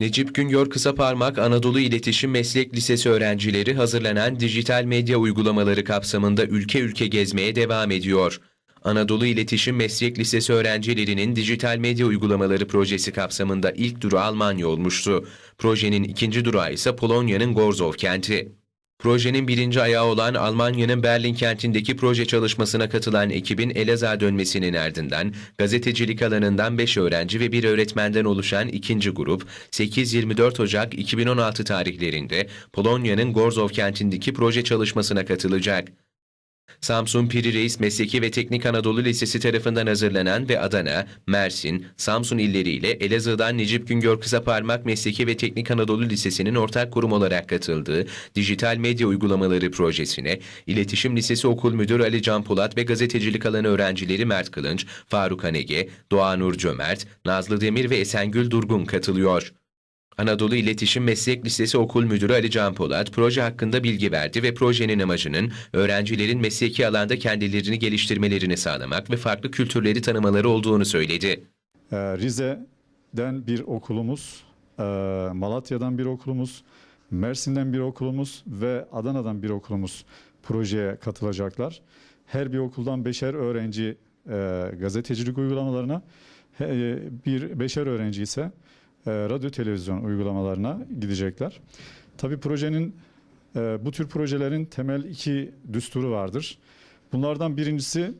Necip Güngör Kısaparmak Anadolu İletişim Meslek Lisesi öğrencileri hazırlanan dijital medya uygulamaları kapsamında ülke ülke gezmeye devam ediyor. Anadolu İletişim Meslek Lisesi öğrencilerinin dijital medya uygulamaları projesi kapsamında ilk duru Almanya olmuştu. Projenin ikinci durağı ise Polonya'nın Gorzów kenti. Projenin birinci ayağı olan Almanya'nın Berlin kentindeki proje çalışmasına katılan ekibin Elazığ'a dönmesinin ardından gazetecilik alanından 5 öğrenci ve bir öğretmenden oluşan ikinci grup 8-24 Ocak 2016 tarihlerinde Polonya'nın Gorzów kentindeki proje çalışmasına katılacak. Samsun Piri Reis Mesleki ve Teknik Anadolu Lisesi tarafından hazırlanan ve Adana, Mersin, Samsun illeriyle Elazığ'dan Necip Güngör Kısaparmak Mesleki ve Teknik Anadolu Lisesi'nin ortak kurum olarak katıldığı dijital medya uygulamaları projesine İletişim Lisesi Okul Müdürü Ali Can Polat ve gazetecilik alanı öğrencileri Mert Kılınç, Faruk Hanege, Doğanur Cömert, Nazlı Demir ve Esengül Durgun katılıyor. Anadolu İletişim Meslek Lisesi Okul Müdürü Ali Can Polat proje hakkında bilgi verdi ve projenin amacının öğrencilerin mesleki alanda kendilerini geliştirmelerini sağlamak ve farklı kültürleri tanımaları olduğunu söyledi. Ee, Rize'den bir okulumuz, e, Malatya'dan bir okulumuz, Mersin'den bir okulumuz ve Adana'dan bir okulumuz projeye katılacaklar. Her bir okuldan beşer öğrenci e, gazetecilik uygulamalarına, bir beşer öğrenci ise radyo televizyon uygulamalarına gidecekler. Tabii projenin e, bu tür projelerin temel iki düsturu vardır. Bunlardan birincisi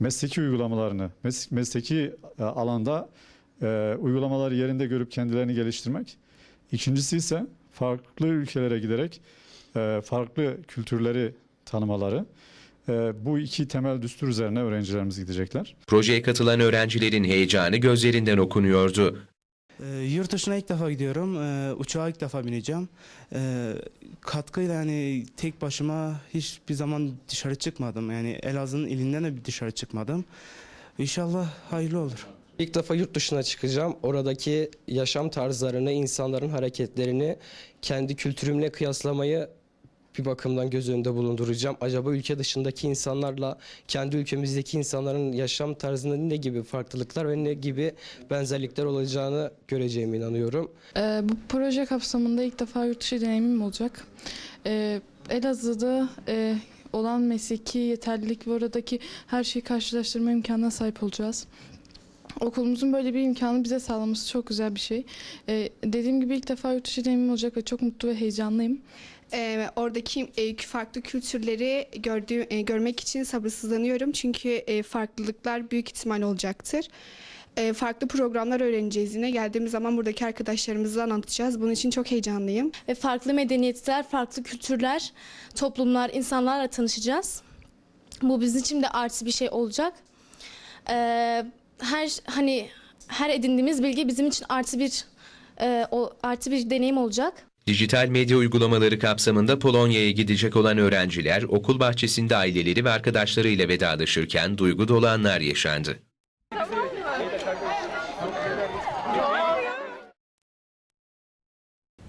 mesleki uygulamalarını, mes- mesleki e, alanda e, uygulamaları yerinde görüp kendilerini geliştirmek. İkincisi ise farklı ülkelere giderek e, farklı kültürleri tanımaları. E, bu iki temel düstur üzerine öğrencilerimiz gidecekler. Projeye katılan öğrencilerin heyecanı gözlerinden okunuyordu. Ee, yurt dışına ilk defa gidiyorum. Ee, uçağa ilk defa bineceğim. Ee, katkıyla yani tek başıma hiçbir zaman dışarı çıkmadım. Yani Elazığ'ın ilinden de dışarı çıkmadım. İnşallah hayırlı olur. İlk defa yurt dışına çıkacağım. Oradaki yaşam tarzlarını, insanların hareketlerini kendi kültürümle kıyaslamayı bir bakımdan göz önünde bulunduracağım. Acaba ülke dışındaki insanlarla kendi ülkemizdeki insanların yaşam tarzında ne gibi farklılıklar ve ne gibi benzerlikler olacağını göreceğime inanıyorum. Ee, bu proje kapsamında ilk defa yurt dışı deneyimim olacak. Ee, Elazığ'da e, olan mesleki yeterlilik ve oradaki her şeyi karşılaştırma imkanına sahip olacağız. Okulumuzun böyle bir imkanı bize sağlaması çok güzel bir şey. Ee, dediğim gibi ilk defa yurt dışı deneyimim olacak ve çok mutlu ve heyecanlıyım. Ee, oradaki e, farklı kültürleri gördüğü, e, görmek için sabırsızlanıyorum. Çünkü e, farklılıklar büyük ihtimal olacaktır. E, farklı programlar öğreneceğiz yine. Geldiğimiz zaman buradaki arkadaşlarımızla anlatacağız. Bunun için çok heyecanlıyım. ve farklı medeniyetler, farklı kültürler, toplumlar, insanlarla tanışacağız. Bu bizim için de artı bir şey olacak. Ee, her hani her edindiğimiz bilgi bizim için artı bir e, o, artı bir deneyim olacak. Dijital medya uygulamaları kapsamında Polonya'ya gidecek olan öğrenciler okul bahçesinde aileleri ve arkadaşlarıyla vedalaşırken duygu dolu anlar yaşandı.